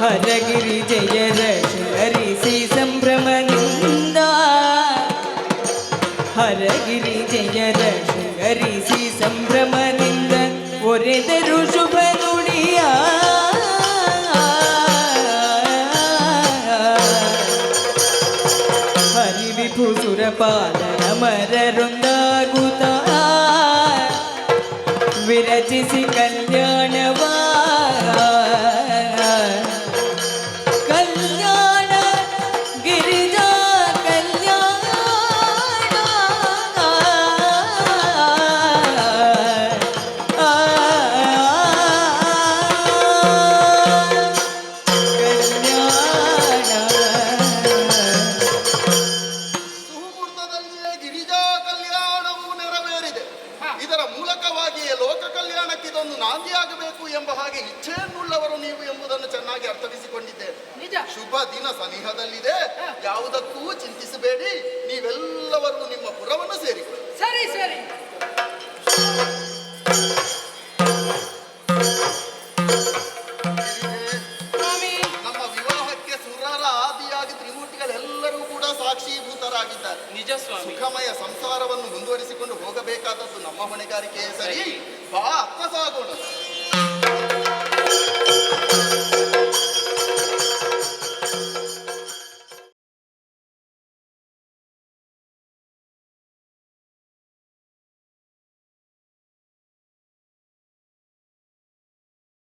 ഹരഗിരി ജയ ഹരിസി സംഭ്രമനിന്ദ ഹരഗിരി ജയ സംഭ്രമനിന്ദ ഒരേ ദരുഷ ಹರಿವಿಭು ಸುರಪಾಲನ ಮರರೊಂದಾಗುತ್ತ ವಿರಚಿಸಿ ಇದೊಂದು ನಾಂದಿಯಾಗಬೇಕು ಎಂಬ ಹಾಗೆ ಇಚ್ಛೆಯನ್ನುಳ್ಳವರು ನೀವು ಎಂಬುದನ್ನು ಚೆನ್ನಾಗಿ ಅರ್ಥವಿಸಿಕೊಂಡಿದ್ದೇನೆ ನಿಜ. ಶುಭ ದಿನ ಸನಿಹದಲ್ಲಿದೆ. ಯಾವುದಕ್ಕೂ ಚಿಂತಿಸಬೇಡಿ. ನೀವೆಲ್ಲವರೂ ನಿಮ್ಮ ಪುರವನ್ನು ಸಾಕ್ಷೀಭೂತರಾಗಿದ್ದಾರೆ. ನಿಜ ಸ್ವಾಮಿ ಸುಖಮಯ ಸಂಸಾರವನ್ನು ಮುಂದುವರಿಸಿಕೊಂಡು ಹೋಗಬೇಕಾದದ್ದು ನಮ್ಮ ಹೊಣೆಗಾರಿಕೆಯೇ ಸರಿ? ಬಾ ಸಾಗೋಣ.